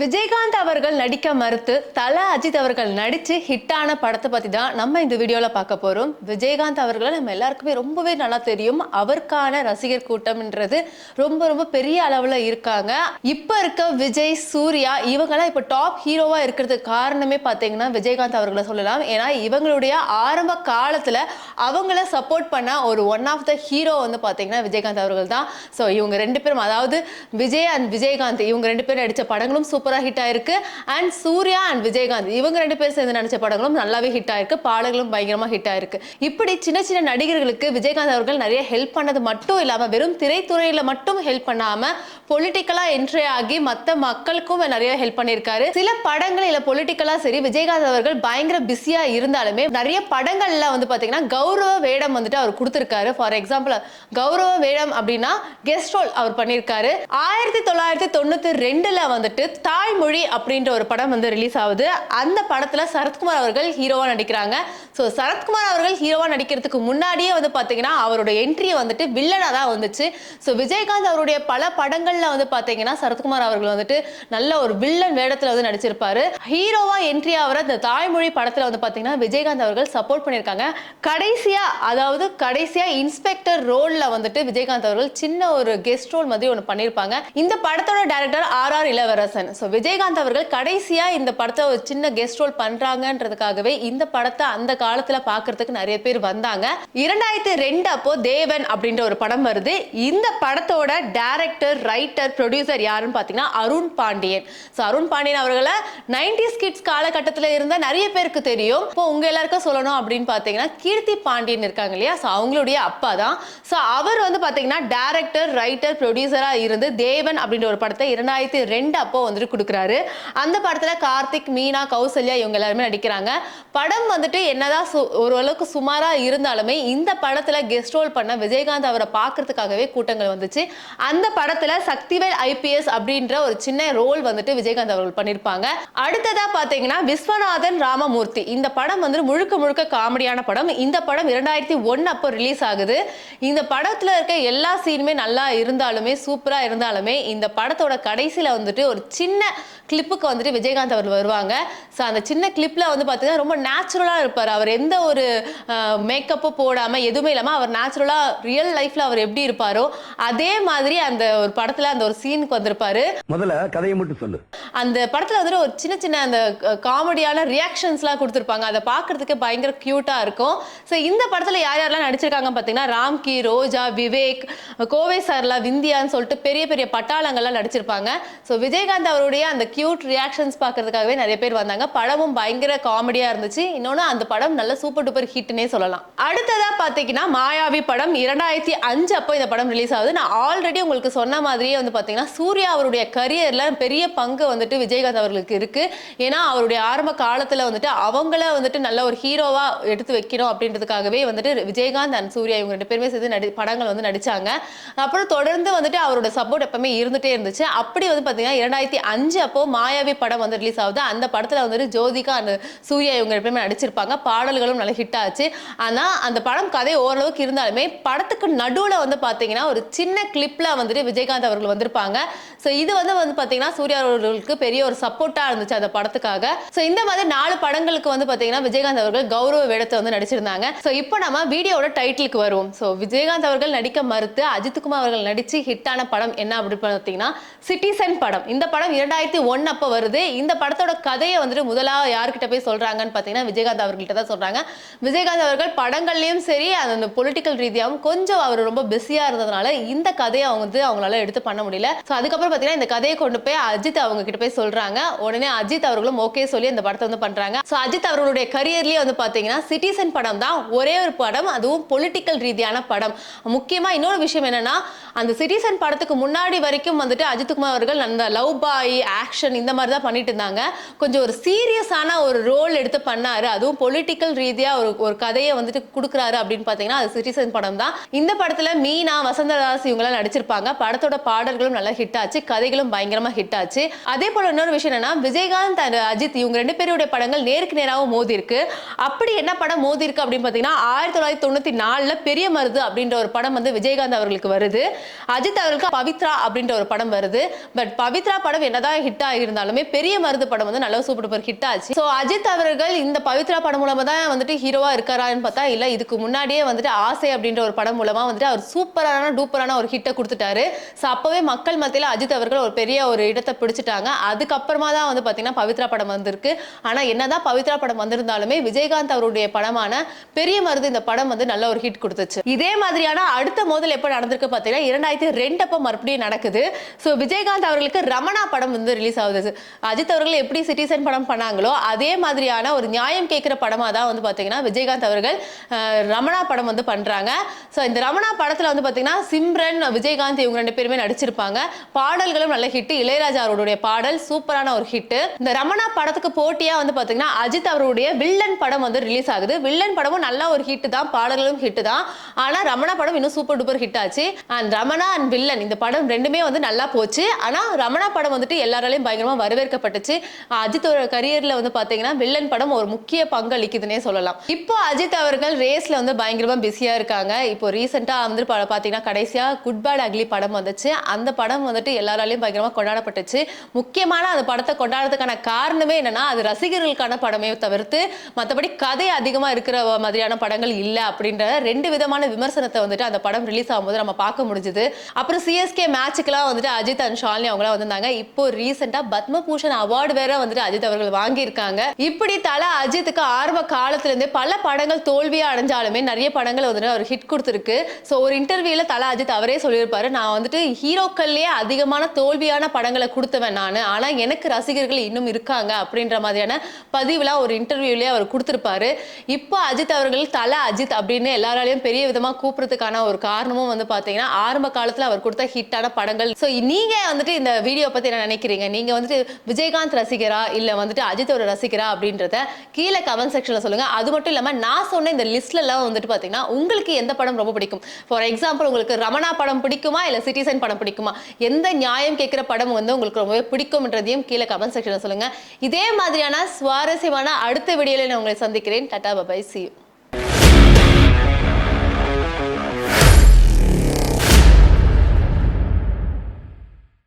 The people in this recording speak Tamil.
விஜயகாந்த் அவர்கள் நடிக்க மறுத்து தல அஜித் அவர்கள் நடித்து ஹிட்டான படத்தை பற்றி தான் நம்ம இந்த வீடியோவில் பார்க்க போகிறோம் விஜயகாந்த் அவர்களை நம்ம எல்லாருக்குமே ரொம்பவே நல்லா தெரியும். அவருக்கான ரசிகர் கூட்டம்ன்றது ரொம்ப ரொம்ப பெரிய அளவில் இருக்காங்க. இப்போ இருக்க விஜய் சூர்யா இவங்கெல்லாம் இப்போ டாப் ஹீரோவாக இருக்கிறதுக்கு காரணமே பார்த்தீங்கன்னா விஜயகாந்த் அவர்களை சொல்லலாம். ஏன்னா இவங்களுடைய ஆரம்ப காலத்தில் அவங்கள சப்போர்ட் பண்ண ஒரு ஒன் ஆஃப் த ஹீரோ வந்து பார்த்தீங்கன்னா விஜயகாந்த் அவர்கள் தான். ஸோ இவங்க ரெண்டு பேரும் அதாவது விஜய் அண்ட் விஜயகாந்த் இவங்க ரெண்டு பேரும் நடித்த படங்களும் சூப்பர் ஹிட் ஆயிருக்கு. அண்ட் சூர்யா அண்ட் விஜயகாந்த் இவங்க ரெண்டு பேரும் சேர்ந்து நடிச்ச படங்களும் நல்லாவே ஹிட் ஆயிருக்கு. பாடல்களும் பயங்கரமாக ஹிட் ஆயிருக்கு. இப்படி சின்ன சின்ன நடிகர்களுக்கு விஜயகாந்த் அவர்கள் நிறைய ஹெல்ப் பண்ணது மட்டும் இல்லாமல் வெறும் திரைத்துறையில மட்டும் ஹெல்ப் பண்ணாம பொலிட்டிக்கலா என்ட்ரி ஆகி மற்ற மக்களுக்கும் நிறைய ஹெல்ப் பண்ணியிருக்காரு. சில படங்கள் இல்லை பொலிட்டிக்கலா சரி விஜயகாந்த் அவர்கள் பயங்கர பிஸியா இருந்தாலுமே நிறைய படங்கள்ல வந்து பார்த்தீங்கன்னா கௌரவ வேடம் வந்துட்டு அவர் கொடுத்துருக்காரு. ஃபார் எக்ஸாம்பிள் கௌரவ வேடம் அப்படின்னா கெஸ்ட் ரோல் அவர் பண்ணியிருக்காரு. ஆயிரத்தி தொள்ளாயிரத்தி தொண்ணூத்தி ரெண்டுல வந்துட்டு தாய்மொழி அப்படின்ற ஒரு படம் வந்து ரிலீஸ் ஆகுது. அந்த படத்தில் சரத்குமார் அவர்கள் ஹீரோவாக நடிக்கிறாங்க. ஸோ சரத்குமார் அவர்கள் ஹீரோவாக நடிக்கிறதுக்கு முன்னாடியே வந்து பார்த்தீங்கன்னா அவரோட என்ட்ரியை வந்துட்டு வில்லனாக தான் வந்துச்சு. ஸோ விஜயகாந்த் அவருடைய பல படங்களில் வந்து பார்த்தீங்கன்னா சரத்குமார் அவர்கள் வந்துட்டு நல்ல ஒரு வில்லன் வேடத்தில் வந்து நடிச்சிருப்பாரு. ஹீரோவாக என்ட்ரி ஆகிற இந்த தாய்மொழி படத்தில் வந்து பார்த்தீங்கன்னா விஜயகாந்த் அவர்கள் சப்போர்ட் பண்ணியிருக்காங்க. கடைசியாக அதாவது கடைசியாக இன்ஸ்பெக்டர் ரோலில் வந்துட்டு விஜயகாந்த் அவர்கள் சின்ன ஒரு கெஸ்ட் ரோல் மாதிரி ஒன்று பண்ணியிருப்பாங்க. இந்த படத்தோட director R R Ilavarasan. So Vijayakanth அவர்கள் கடைசியாக இந்த படத்தை ஒரு சின்ன கெஸ்ட் ரோல் பண்ணுறாங்கன்றதுக்காகவே இந்த படத்தை அந்த காலத்தில் பார்க்கறதுக்கு நிறைய பேர் வந்தாங்க. இரண்டாயிரத்தி ரெண்டு அப்போ தேவன் அப்படின்ற ஒரு படம் வருது. இந்த படத்தோட டேரக்டர் ரைட்டர் ப்ரொடியூசர் யாருன்னு பார்த்தீங்கன்னா அருண் பாண்டியன். ஸோ அருண் பாண்டியன் அவர்களை நைன்டி கிட்ஸ் காலகட்டத்தில் இருந்த நிறைய பேருக்கு தெரியும். இப்போ உங்கள் எல்லாருக்கும் சொல்லணும் அப்படின்னு பார்த்தீங்கன்னா கீர்த்தி பாண்டியன் இருக்காங்க இல்லையா? ஸோ அவங்களுடைய அப்பா தான். ஸோ அவர் வந்து பார்த்தீங்கன்னா டேரக்டர் ரைட்டர் ப்ரொடியூசராக இருந்து தேவன் அப்படின்ற ஒரு படத்தை இரண்டாயிரத்தி ரெண்டு அப்போ வந்துட்டு கொடுக்குறாரு. அந்த படத்தில் கார்த்திக் மீனா கௌசல்யா இவங்க எல்லாருமே நடிக்கிறாங்க. படம் வந்துட்டு என்னதான் சு- ஓரளவுக்கு சுமாராக இருந்தாலுமே இந்த படத்தில் கெஸ்ட் ரோல் பண்ண விஜயகாந்த் அவரை பார்க்கறதுக்காகவே கூட்டங்கள் வந்துச்சு. அந்த படத்தில் சக்திவேல் ஐபிஎஸ் அப்படின்ற ஒரு சின்ன ரோல் வந்துட்டு விஜயகாந்த் அவர்கள் பண்ணியிருப்பாங்க அடுத்ததாக பார்த்தீங்கன்னா விஸ்வநாதன் ராமமூர்த்தி. இந்த படம் வந்து முழுக்க முழுக்க காமெடியான படம். இந்த படம் இரண்டாயிரத்தி ஒன்று அப்போ ரிலீஸ் ஆகுது. இந்த படத்தில் இருக்க எல்லா சீனுமே நல்லா இருந்தாலுமே சூப்பராக இருந்தாலுமே இந்த படத்தோட கடைசியில் வந்துட்டு ஒரு சின்ன கிளிப்புக்கு வந்துட்டு விஜயகாந்த் அவர் வருவாங்க. ஸோ அந்த சின்ன கிளிப்பில் வந்து பார்த்தீங்கன்னா ரொம்ப நேச்சுரலாக இருப்பார். அவர் எந்த ஒரு மேக்கப்பும் போடாமல் எதுவுமே இல்லாமல் அவர் நேச்சுரலாக ரியல் லைஃப்பில் அவர் எப்படி இருப்பாரோ அதே மாதிரி அந்த ஒரு படத்தில் அந்த ஒரு சீனுக்கு வந்திருப்பாரு. முதல்ல கதையை மட்டும் சொல்லு. அந்த படத்துல வந்துட்டு ஒரு சின்ன சின்ன அந்த காமெடியான ரியாக்ஷன்ஸ்லாம் கொடுத்துருப்பாங்க. அதை பார்க்கறதுக்கு பயங்கர க்யூட்டா இருக்கும். ஸோ இந்த படத்துல யார் யாரெல்லாம் நடிச்சிருக்காங்க பார்த்தீங்கன்னா ராம்கி ரோஜா விவேக் கோவை சர்லா விந்தியான்னு சொல்லிட்டு பெரிய பெரிய பட்டாளங்கள்லாம் நடிச்சிருப்பாங்க. ஸோ விஜயகாந்த் அவருடைய அந்த கியூட் ரியாக்ஷன்ஸ் பார்க்கறதுக்காகவே நிறைய பேர் வந்தாங்க. படமும் பயங்கர காமெடியா இருந்துச்சு. இன்னொன்று அந்த படம் நல்ல சூப்பர் டூப்பர் ஹிட்னே சொல்லலாம். அடுத்ததா பார்த்தீங்கன்னா மாயாவி படம். இரண்டாயிரத்தி அஞ்சு அப்போ இந்த படம் ரிலீஸ் ஆகுது. நான் ஆல்ரெடி உங்களுக்கு சொன்ன மாதிரியே வந்து பார்த்தீங்கன்னா சூர்யா அவருடைய கரியர்ல பெரிய பங்கு வந்துட்டு விஜயகாந்த் அவர்களுக்கு இருக்கு. ஏன்னா அவருடைய ஆரம்ப காலத்துல வந்துட்டு அவங்கள வந்துட்டு நல்ல ஒரு ஹீரோவா எடுத்து வைக்கணும் அப்படின்றதுக்காகவே வந்துட்டு விஜயகாந்த் அண்ட் சூர்யா இவங்க ரெண்டு பேருமே சேர்ந்து நடி படங்கள் வந்து நடிச்சாங்க. அப்புறம் தொடர்ந்து வந்துட்டு அவரோட சப்போர்ட் எப்பவுமே இருந்துட்டே இருந்துச்சு. அப்படி வந்து பார்த்தீங்கன்னா இரண்டாயிரத்தி அஞ்சு அப்போ மாயாவி படம் வந்து ரிலீஸ் ஆகுது. அந்த படத்தில் வந்துட்டு ஜோதிகா அந்த சூர்யா இவங்க எப்பயுமே நடிச்சிருப்பாங்க. பாடல்களும் நல்ல ஹிட் ஆச்சு. ஆனால் அந்த படம் கதை ஓரளவுக்கு இருந்தாலுமே படத்துக்கு நடுவில் வந்து பார்த்தீங்கன்னா ஒரு சின்ன கிளிப்பில் வந்துட்டு விஜயகாந்த் அவர்கள் வந்திருப்பாங்க. ஸோ இது வந்து வந்து பார்த்தீங்கன்னா சூர்யா அவர்களுக்கு பெரிய ஒரு சப்போர்ட்டாக இருந்துச்சு அந்த படத்துக்காக. ஸோ இந்த மாதிரி நாலு படங்களுக்கு வந்து பார்த்தீங்கன்னா விஜயகாந்த் அவர்கள் கௌரவ வேடத்தை வந்து நடிச்சிருந்தாங்க. ஸோ இப்போ நம்ம வீடியோட டைட்டிலுக்கு வருவோம். ஸோ விஜயகாந்த் அவர்கள் நடிக்க மறுத்து அஜித்குமார் அவர்கள் நடித்து ஹிட்டான படம் என்ன அப்படின்னு பார்த்தீங்கன்னா சிட்டிசன் படம். இந்த படம் இரண்டாயிரத்தி ஒன்று அப்போ வருது. இந்த படத்தோட கதையை வந்துட்டு முதலாக யார்கிட்ட போய் சொல்கிறாங்கன்னு பார்த்தீங்கன்னா விஜயகாந்த் அவர்கள்ட்ட தான் சொல்கிறாங்க விஜயகாந்த் அவர்கள் படங்கள்லேயும் சரி அந்த பொலிட்டிக்கல் ரீதியாகவும் கொஞ்சம் அவர் ரொம்ப பிஸியாக இருந்ததுனால இந்த கதையை அவங்க வந்து அவங்களால எடுத்து பண்ண முடியல. ஸோ அதுக்கப்புறம் பார்த்தீங்கன்னா இந்த கதையை கொண்டு போய் அஜித் அவங்க கிட்ட போய் சொல்கிறாங்க உடனே அஜித் அவர்களும் ஓகே சொல்லி இந்த படத்தை வந்து பண்ணுறாங்க ஸோ அஜித் அவர்களுடைய கரியர்லேயே வந்து பார்த்தீங்கன்னா சிட்டிசன் படம் தான். ஒரே ஒரு படம் அதுவும் பொலிட்டிக்கல் ரீதியான படம். முக்கியமாக இன்னொரு விஷயம் என்னன்னா அந்த சிட்டிசன் படத்துக்கு முன்னாடி வரைக்கும் வந்துட்டு அஜித்குமார் அவர்கள் அந்த லவ் பாய் ஆக்ஷன் இந்த மாதிரி தான் பண்ணிட்டு இருந்தாங்க கொஞ்சம் ஒரு சீரியஸான ஒரு ரோல் எடுத்து பண்ணாரு. அதுவும் பொலிட்டிக்கல் ரீதியா ஒரு ஒரு கதையை வந்துட்டு கொடுக்குறாரு அப்படின்னு பார்த்தீங்கன்னா அது சிட்டிசன் படம் தான் இந்த படத்துல மீனா வசந்ததாஸ் இவங்களாம் நடிச்சிருப்பாங்க. படத்தோட பாடல்களும் நல்லா ஹிட் ஆச்சு. கதைகளும் பயங்கரமா ஹிட் ஆச்சு. அதே போல இன்னொரு விஷயம் என்னன்னா விஜயகாந்த் அஜித் இவங்க ரெண்டு பேருடைய படங்கள் நேருக்கு நேராகவும் மோதி இருக்கு அப்படி என்ன படம் மோதி இருக்கு அப்படின்னு பார்த்தீங்கன்னா ஆயிரத்தி தொள்ளாயிரத்தி தொண்ணூத்தி நாலுல பெரிய மருது அப்படின்ற ஒரு படம் வந்து விஜயகாந்த் அவர்களுக்கு வருது. அஜித் அவர்களுக்கு பவித்ரா அப்படின்ற ஒரு படம் வருது. பட் பவித்ரா படம் என்ன என்னதான் ஹிட் ஆகியிருந்தாலுமே பெரிய மருந்து படம் வந்து நல்ல சூப்பர் டூப்பர் ஹிட் ஆச்சு. ஸோ அஜித் அவர்கள் இந்த பவித்ரா படம் மூலமா தான் வந்துட்டு ஹீரோவா இருக்காரான்னு பார்த்தா இல்ல இதுக்கு முன்னாடியே வந்துட்டு ஆசை அப்படின்ற ஒரு படம் மூலமா வந்துட்டு அவர் சூப்பரான டூப்பரான ஒரு ஹிட்டை கொடுத்துட்டாரு. ஸோ அப்பவே மக்கள் மத்தியில அஜித் அவர்கள் ஒரு பெரிய ஒரு இடத்தை பிடிச்சிட்டாங்க. அதுக்கப்புறமா தான் வந்து பாத்தீங்கன்னா பவித்ரா படம் வந்திருக்கு. ஆனா என்னதான் பவித்ரா படம் வந்திருந்தாலுமே விஜயகாந்த் அவருடைய படமான பெரிய மருந்து இந்த படம் வந்து நல்ல ஒரு ஹிட் கொடுத்துச்சு. இதே மாதிரியான அடுத்த மோதல் எப்போ நடந்திருக்கு பார்த்தீங்கன்னா இரண்டாயிரத்தி ரெண்டு அப்போ மறுபடியும் நடக்குது. ஸோ விஜயகாந்த் அவர்களுக்கு ரமணா படம் வந்து ரிலீஸ் ஆகுது. அஜித் அவர்கள் எப்படி சிட்டிசன் படம் பண்ணாங்களோ அதே மாதிரியான ஒரு நியாயம் கேட்குற படமாக தான் வந்து பார்த்தீங்கன்னா விஜயகாந்த் அவர்கள் ரமணா படம் வந்து பண்ணுறாங்க ஸோ இந்த ரமணா படத்தில் வந்து பார்த்தீங்கன்னா சிம்ரன் விஜயகாந்த் இவங்க ரெண்டு பேருமே நடிச்சிருப்பாங்க. பாடல்களும் நல்ல ஹிட் இளையராஜா அவருடைய பாடல் சூப்பரான ஒரு ஹிட்டு இந்த ரமணா படத்துக்கு போட்டியாக வந்து பார்த்தீங்கன்னா அஜித் அவருடைய வில்லன் படம் வந்து ரிலீஸ் ஆகுது. வில்லன் படமும் நல்ல ஒரு ஹிட் தான் பாடல்களும் ஹிட்டு தான். ஆனால் ரமணா படம் இன்னும் சூப்பர் டூப்பர் ஹிட் ஆச்சு. அண்ட் ரமணா அண்ட் வில்லன் இந்த படம் ரெண்டுமே வந்து நல்லா போச்சு. ஆனால் ரமணா படம் வந்துட்டு எல்லாராலையும் பயங்கரமாக வரவேற்கப்பட்டுச்சு. அஜித்தோட கரியரில் வந்து பார்த்தீங்கன்னா வில்லன் படம் ஒரு முக்கிய பங்களிக்குதுன்னே சொல்லலாம். இப்போ அஜித் அவர்கள் ரேஸ்ல வந்து பயங்கரமாக பிஸியாக இருக்காங்க. இப்போ ரீசெண்டாக வந்து பா- பார்த்தீங்கன்னா கடைசியாக குட் பேட் அக்லி படம் வந்துச்சு. அந்த படம் வந்துட்டு எல்லாராலையும் பயங்கரமாக கொண்டாடப்பட்டுச்சு. முக்கியமான அந்த படத்தை கொண்டாடுறதுக்கான காரணமே என்னன்னா அது ரசிகர்களுக்கான படமே தவிர்த்து மற்றபடி கதை அதிகமாக இருக்கிற மாதிரியான படங்கள் இல்லை அப்படின்ற ரெண்டு விதமான விமர்சனத்தை வந்துட்டு அந்த படம் ரிலீஸ் ஆகும்போது நம்ம பார்க்க முடிஞ்சுது. அப்புறம் சிஎஸ்கே மேட்சுக்கெல்லாம் வந்துட்டு அஜித் அண்ட் ஷாலினி அவங்களாம் வந்திருந்தாங்க. இப்போ ரீசெண்டாக பத்மபூஷன் அவார்டு வேற வந்துட்டு அஜித் அவர்கள் வாங்கியிருக்காங்க. இப்படி தல அஜித்துக்கு ஆரம்ப காலத்துல இருந்தே பல படங்கள் தோல்வியா அடைஞ்சாலுமே நிறைய படங்கள் வந்துட்டு அவர் ஹிட் கொடுத்துருக்கு. ஸோ ஒரு இன்டர்வியூல தல அஜித் அவரே சொல்லியிருப்பாரு நான் வந்துட்டு ஹீரோக்கள்லயே அதிகமான தோல்வியான படங்களை கொடுத்தவன் நான். ஆனா எனக்கு ரசிகர்கள் இன்னும் இருக்காங்க. அப்படின்ற மாதிரியான பதிவுலாம் ஒரு இன்டர்வியூலயே அவர் கொடுத்திருப்பாரு. இப்போ அஜித் அவர்கள் தல அஜித் அப்படின்னு எல்லாராலையும் பெரிய விதமா கூப்பிடுறதுக்கான ஒரு காரணமும் வந்து பாத்தீங்கன்னா ஆரம்ப காலத்துல அவர் கொடுத்த ஹிட்டான படங்கள். ஸோ நீங்க வந்துட்டு இந்த வீடியோ பத்தி என்ன நினைக்கிறீங்க? நீங்க வந்துட்டு விஜயகாந்த் ரசிகரா? இல்ல வந்துட்டு அஜித்தோட ரசிகரா? அப்படின்றத கீழே கமெண்ட் செக்ஷன்ல சொல்லுங்க. அது மட்டும் இல்லாம நான் சொன்ன இந்த லிஸ்ட்ல எல்லாம் வந்துட்டு பாத்தீங்கன்னா உங்களுக்கு எந்த படம் ரொம்ப பிடிக்கும்? ஃபார் எக்ஸாம்பிள் உங்களுக்கு ரமணா படம் பிடிக்குமா? இல்ல சிட்டிசன் படம் பிடிக்குமா? எந்த நியாயம் கேட்கிற படம் வந்து உங்களுக்கு ரொம்பவே பிடிக்கும்ன்றதையும் கீழே கமெண்ட் செக்ஷன்ல சொல்லுங்க. இதே மாதிரியான சுவாரஸ்யமான அடுத்த வீடியோல நான் உங்களை சந்திக்கிறேன். Tata bye bye C